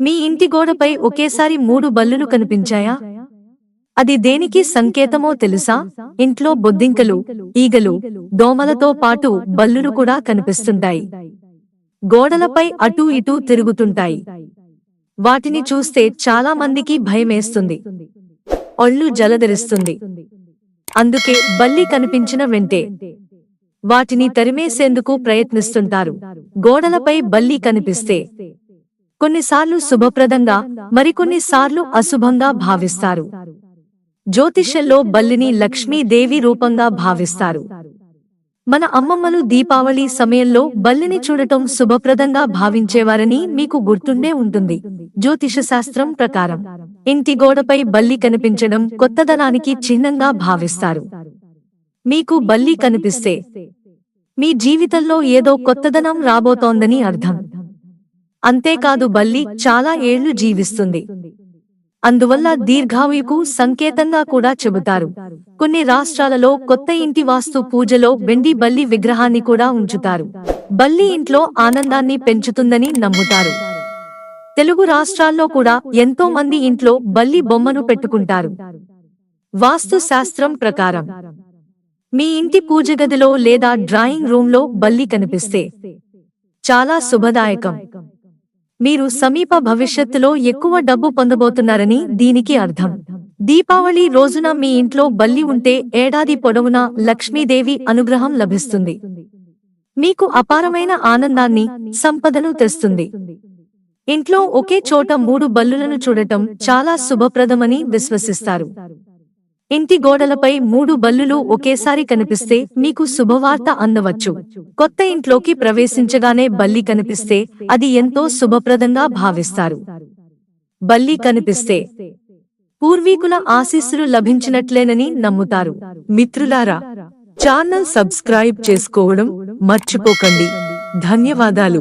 మీ ఇంటి గోడపై ఒకేసారి మూడు బల్లులు కనిపించాయా? అది దేనికి సంకేతమో తెలుసా? ఇంట్లో బొద్దింకలు ఈగలు దోమలతో పాటు బల్లులు కూడా కనిపిస్తుంటాయి. గోడలపై అటూ ఇటూ తిరుగుతుంటాయి. వాటిని చూస్తే చాలా మందికి భయమేస్తుంది. ఒళ్ళు జలధరిస్తుంది. అందుకే బల్లి కనిపించిన వెంటే వాటిని తరిమేసేందుకు ప్రయత్నిస్తుంటారు. గోడలపై బల్లి కనిపిస్తే కొన్నిసార్లు శుభప్రదంగా మరికొన్నిసార్లు అశుభంగా భావిస్తారు. జ్యోతిష్యంలో బల్లిని లక్ష్మీదేవి రూపంగా భావిస్తారు. మన అమ్మమ్మలు దీపావళి సమయంలో బల్లిని చూడటం శుభప్రదంగా భావించేవారని మీకు గుర్తుండే ఉంటుంది. జ్యోతిష శాస్త్రం ప్రకారం ఇంటి గోడపై బల్లి కనిపించడం కొత్తదనానికి చిహ్నంగా భావిస్తారు. మీకు బల్లి కనిపిస్తే మీ జీవితంలో ఏదో కొత్తదనం రాబోతోందని అర్థం. అంతేకాదు బల్లి చాలా ఏళ్ళు జీవిస్తుంది. అందువల్ల దీర్ఘాయుకు సంకేతంగా కూడా చెబుతారు. కొన్ని రాష్ట్రాలలో కొత్త ఇంటి వాస్తు పూజలో వెండి బల్లి విగ్రహాన్ని కూడా ఉంచుతారు. బల్లి ఇంట్లో ఆనందాన్ని పెంచుతుందని నమ్ముతారు. తెలుగు రాష్ట్రాల్లో కూడా ఎంతో మంది ఇంట్లో బల్లి బొమ్మను పెట్టుకుంటారు. వాస్తు శాస్త్రం ప్రకారం మీ ఇంటి పూజ గదిలో లేదా డ్రాయింగ్ రూమ్లో బల్లి కనిపిస్తే చాలా శుభదాయకం. మీరు సమీప భవిష్యత్తులో ఎక్కువ డబ్బు పొందబోతున్నారని దీనికి అర్థం. దీపావళి రోజున మీ ఇంట్లో బల్లి ఉంటే ఏడాది పొడవునా లక్ష్మీదేవి అనుగ్రహం లభిస్తుంది. మీకు అపారమైన ఆనందాన్ని సంపదను తెస్తుంది. ఇంట్లో ఒకే చోట మూడు బల్లులను చూడటం చాలా శుభప్రదమని విశ్వసిస్తారు. ఇంటి గోడలపై మూడు బల్లులు ఒకేసారి కనిపిస్తే మీకు శుభవార్త అందవచ్చు. కొత్త ఇంట్లోకి ప్రవేశించగానే బల్లి కనిపిస్తే అది ఎంతో శుభప్రదంగా భావిస్తారు. బల్లి కనిపిస్తే పూర్వీకుల ఆశీస్సులు లభించినట్లేనని నమ్ముతారు. మిత్రులారా ఛానల్ సబ్స్క్రైబ్ చేసుకోవడం మర్చిపోకండి. ధన్యవాదాలు.